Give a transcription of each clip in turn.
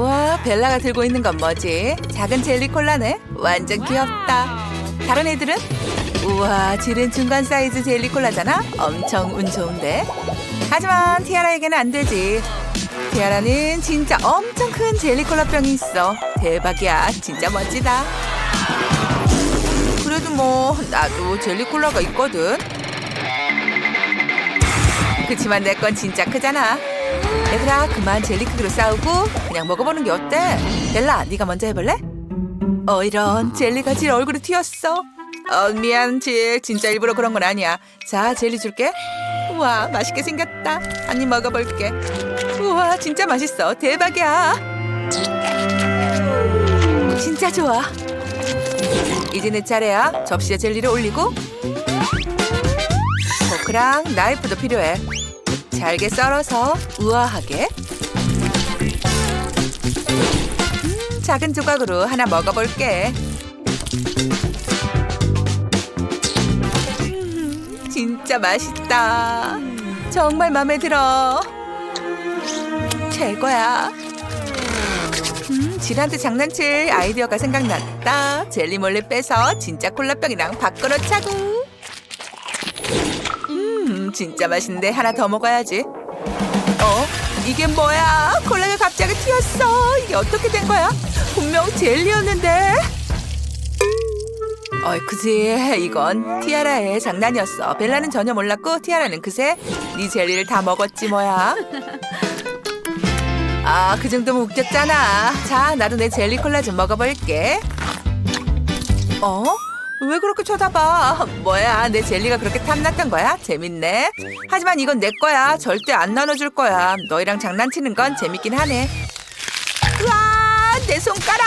우와, 벨라가 들고 있는 건 뭐지? 작은 젤리 콜라네. 완전 귀엽다. 다른 애들은? 우와, 질은 중간 사이즈 젤리 콜라잖아. 엄청 운 좋은데. 하지만 티아라에게는 안 되지. 티아라는 진짜 엄청 큰 젤리 콜라 병이 있어. 대박이야. 진짜 멋지다. 그래도 뭐 나도 젤리 콜라가 있거든. 그치만 내 건 진짜 크잖아. 얘들아 그만 젤리 크기로 싸우고 그냥 먹어보는 게 어때? 벨라 네가 먼저 해볼래? 어 이런 젤리가 질 얼굴에 튀었어. 어 미안 질 진짜 일부러 그런 건 아니야. 자 젤리 줄게. 우와 맛있게 생겼다. 한 입 먹어볼게. 우와 진짜 맛있어. 대박이야. 진짜 좋아. 이제 내 차례야. 접시에 젤리를 올리고 포크랑 나이프도 필요해. 잘게 썰어서 우아하게. 음, 작은 조각으로 하나 먹어볼게. 음, 진짜 맛있다. 정말 마음에 들어. 최고야. 음, 질한테 장난칠 아이디어가 생각났다. 젤리 몰래 빼서 진짜 콜라병이랑 바꿔 놓자고. 음, 진짜 맛있는데 하나 더 먹어야지. 어? 이게 뭐야? 콜라가 갑자기 튀었어. 이게 어떻게 된 거야? 분명 젤리였는데. 어이, 그지. 이건 티아라의 장난이었어. 벨라는 전혀 몰랐고 티아라는 그새 네 젤리를 다 먹었지 뭐야. 아, 그 정도면 웃겼잖아. 자, 나도 내 젤리 콜라 좀 먹어볼게. 어? 왜 그렇게 쳐다봐? 뭐야, 내 젤리가 그렇게 탐났던 거야? 재밌네. 하지만 이건 내 거야. 절대 안 나눠줄 거야. 너희랑 장난치는 건 재밌긴 하네. 으아, 내 손가락!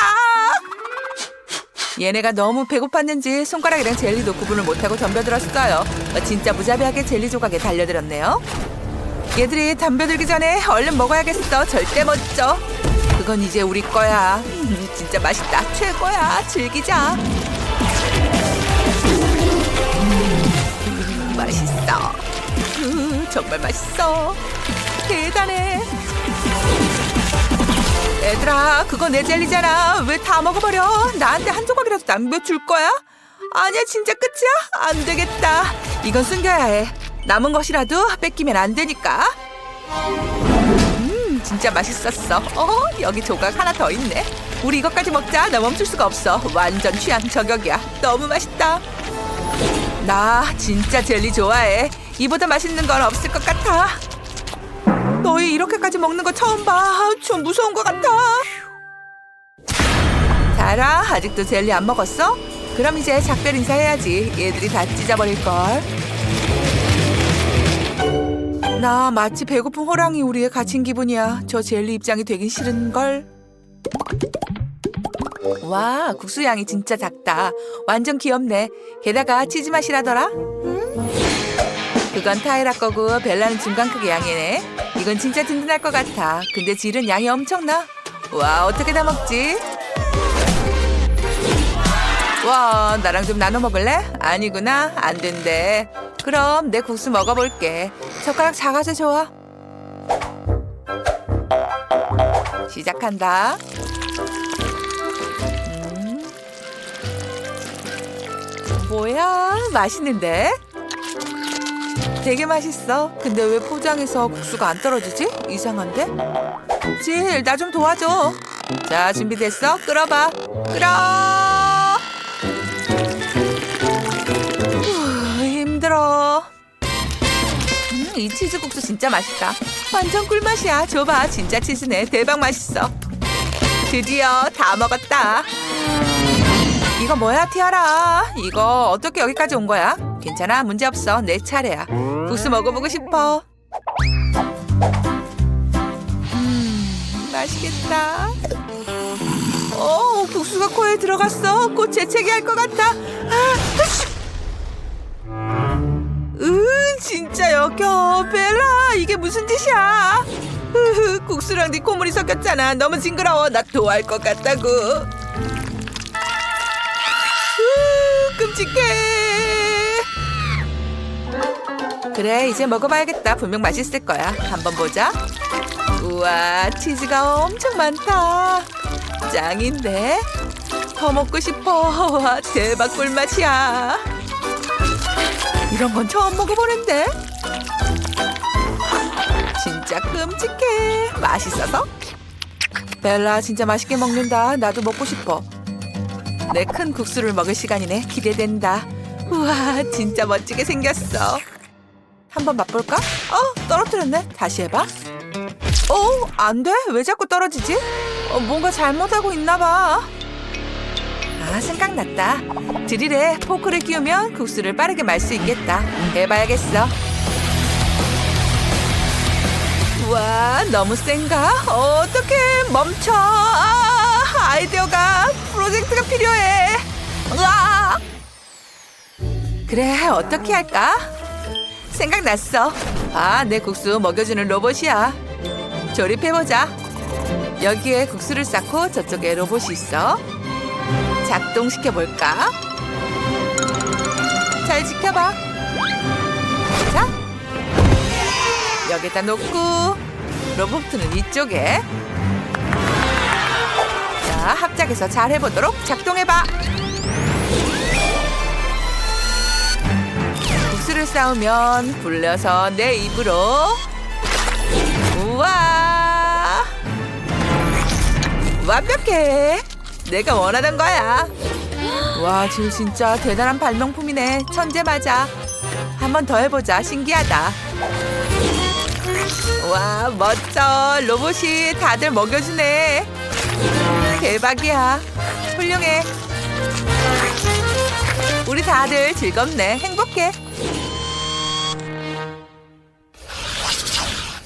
얘네가 너무 배고팠는지 손가락이랑 젤리도 구분을 못하고 덤벼들었어요. 어, 진짜 무자비하게 젤리 조각에 달려들었네요. 얘들이 덤벼들기 전에 얼른 먹어야겠어. 절대 못 줘. 그건 이제 우리 거야. 음, 진짜 맛있다. 최고야. 즐기자. 맛있어. 음, 정말 맛있어. 대단해. 얘들아, 그거 내 젤리잖아. 왜 다 먹어버려? 나한테 한 조각이라도 남겨줄 거야? 아니야, 진짜 끝이야? 안 되겠다. 이건 숨겨야 해. 남은 것이라도 뺏기면 안 되니까. 음, 진짜 맛있었어. 어, 여기 조각 하나 더 있네. 우리 이것까지 먹자. 나 멈출 수가 없어. 완전 취향 저격이야. 너무 맛있다. 나 진짜 젤리 좋아해. 이보다 맛있는 건 없을 것 같아. 너희 이렇게까지 먹는 거 처음 봐. 좀 무서운 것 같아. 자라, 아직도 젤리 안 먹었어? 그럼 이제 작별 인사해야지. 얘들이 다 찢어버릴걸. 나 마치 배고픈 호랑이 우리에 갇힌 기분이야. 저 젤리 입장이 되긴 싫은걸. 와, 국수 양이 진짜 작다. 완전 귀엽네. 게다가 치즈 맛이라더라. 그건 타이라 거고 벨라는 중간 크기 양이네. 이건 진짜 든든할 것 같아. 근데 질은 양이 엄청나. 와, 어떻게 다 먹지? 와, 나랑 좀 나눠 먹을래? 아니구나. 안 된대. 그럼 내 국수 먹어볼게. 젓가락 작아서 좋아. 시작한다. 뭐야, 맛있는데? 되게 맛있어. 근데 왜 포장에서 국수가 안 떨어지지? 이상한데? 질, 나 좀 도와줘. 자, 준비됐어? 끓어봐. 끓어! 후, 힘들어. 음, 이 치즈 국수 진짜 맛있다. 완전 꿀맛이야. 줘봐. 진짜 치즈네. 대박 맛있어. 드디어 다 먹었다. 이거 뭐야, 티아라? 이거 어떻게 여기까지 온 거야? 괜찮아, 문제 없어. 내 차례야. 국수 먹어보고 싶어. 음, 맛있겠다. 어, 국수가 코에 들어갔어. 곧 재채기 할 것 같아. 아. 으, 진짜 역겨. 벨라, 이게 무슨 짓이야? 으흐, 국수랑 네 콧물이 섞였잖아. 너무 징그러워. 나 토할 것 같다고. 끔찍해. 그래, 이제 먹어봐야겠다. 분명 맛있을 거야. 한번 보자. 우와. 치즈가 엄청 많다. 짱인데? 더 먹고 싶어. 와, 대박 꿀맛이야. 이런 건 처음 먹어보는데? 진짜 끔찍해. 맛있어서? 벨라 진짜 맛있게 먹는다. 나도 먹고 싶어. 내 큰 국수를 먹을 시간이네. 기대된다. 우와, 진짜 멋지게 생겼어. 한번 맛볼까? 어, 떨어뜨렸네. 다시 해봐. 어, 안 돼? 왜 자꾸 떨어지지? 어, 뭔가 잘못하고 있나 봐. 아, 생각났다. 드릴에 포크를 끼우면 국수를 빠르게 말 수 있겠다. 해봐야겠어. 우와, 너무 센가? 어떻게 멈춰? 아, 아이디어가 프로젝트가 필요해. 우와! 그래, 어떻게 할까? 생각났어. 아, 내 국수 먹여주는 로봇이야. 조립해보자. 여기에 국수를 쌓고 저쪽에 로봇이 있어. 작동시켜볼까? 잘 지켜봐. 자, 여기다 놓고 로봇은 이쪽에. 자, 합작해서 잘 해보도록 작동해봐. 국수를 쌓으면 굴려서 내 입으로. 우와! 완벽해. 내가 원하던 거야. 와, 질 진짜 대단한 발명품이네. 천재 맞아. 한 번 더 해보자. 신기하다. 와, 멋져. 로봇이 다들 먹여주네. 대박이야. 훌륭해. 우리 다들 즐겁네. 행복해.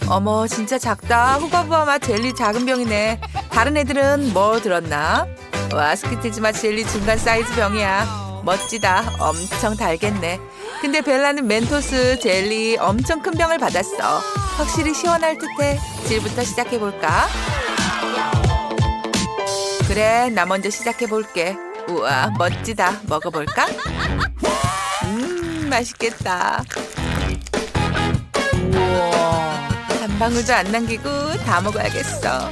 어머, 진짜 작다. 후바부바 맛 젤리 작은 병이네. 다른 애들은 뭐 들었나? 와, 스키티즈 맛 젤리 중간 사이즈 병이야. 멋지다. 엄청 달겠네. 근데 벨라는 멘토스 젤리 엄청 큰 병을 받았어. 확실히 시원할 듯해. 질부터 시작해볼까? 그래, 나 먼저 시작해볼게. 우와, 멋지다. 먹어볼까? 음, 맛있겠다. 우와, 한 방울도 안 남기고 다 먹어야겠어.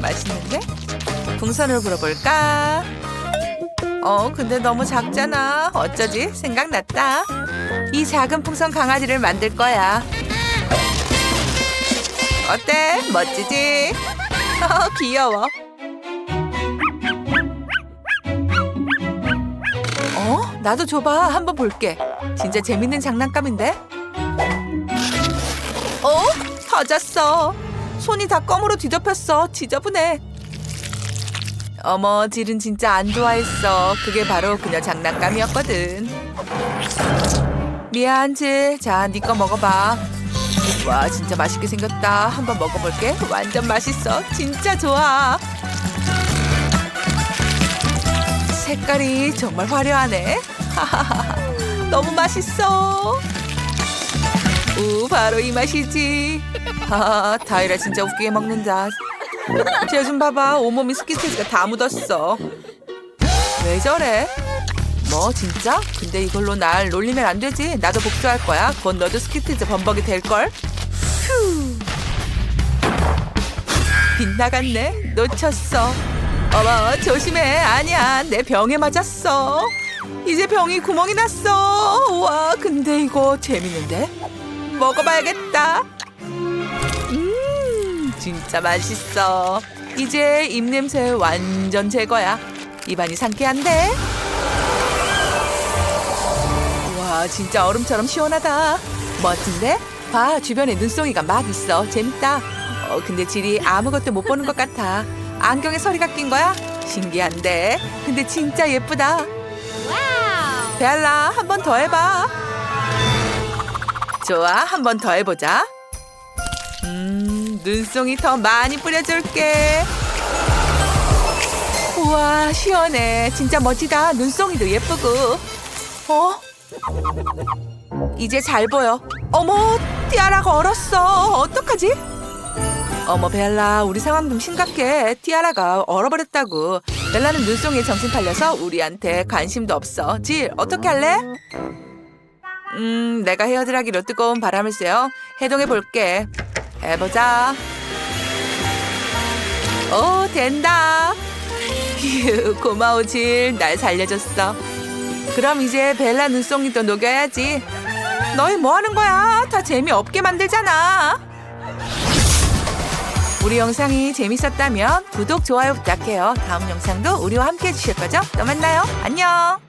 맛있는데? 풍선으로 불어볼까? 어, 근데 너무 작잖아. 어쩌지? 생각났다. 이 작은 풍선 강아지를 만들 거야. 어때? 멋지지? 어, 귀여워. 어? 나도 줘봐. 한번 볼게. 진짜 재밌는 장난감인데? 어? 터졌어. 손이 다 껌으로 뒤덮였어. 지저분해. 어머, 질은 진짜 안 좋아했어. 그게 바로 그녀 장난감이었거든. 미안, 질. 자, 네 거 먹어봐. 와, 진짜 맛있게 생겼다. 한번 먹어볼게. 완전 맛있어. 진짜 좋아. 색깔이 정말 화려하네. 너무 맛있어. 우, 바로 이 맛이지. 아, 다이라 진짜 웃기게 먹는다. 쟤 좀 봐봐. 온몸이 스키트가 다 묻었어. 왜 저래? 뭐 진짜? 근데 이걸로 날 놀리면 안 되지. 나도 복수할 거야. 곧 너도 스키트즈 범벅이 될 걸? 휴. 빗나갔네. 놓쳤어. 어머 조심해. 아니야. 내 병에 맞았어. 이제 병이 구멍이 났어. 와 근데 이거 재밌는데? 먹어봐야겠다. 음 진짜 맛있어. 이제 입냄새 완전 제거야. 입안이 상쾌한데? 와 진짜 얼음처럼 시원하다. 멋진데? 봐 주변에 눈송이가 막 있어. 재밌다. 어 근데 질이 아무것도 못 보는 것 같아. 안경에 서리가 낀 거야? 신기한데. 근데 진짜 예쁘다. 벨라 한 번 더 해봐. 좋아 한 번 더 해보자. 음 눈송이 더 많이 뿌려줄게. 우와 시원해. 진짜 멋지다. 눈송이도 예쁘고. 어? 이제 잘 보여. 어머, 티아라가 얼었어. 어떡하지? 어머, 벨라, 우리 상황 좀 심각해. 티아라가 얼어버렸다고. 벨라는 눈송이에 정신 팔려서 우리한테 관심도 없어. 질, 어떻게 할래? 음, 내가 헤어드라기로 뜨거운 바람을 쐬어 해동해 볼게. 해보자. 오, 된다. 휴, 고마워, 질. 날 살려줬어. 그럼 이제 벨라 눈송이도 녹여야지. 너희 뭐 하는 거야? 다 재미없게 만들잖아. 우리 영상이 재밌었다면 구독, 좋아요 부탁해요. 다음 영상도 우리와 함께 해주실 거죠? 또 만나요. 안녕.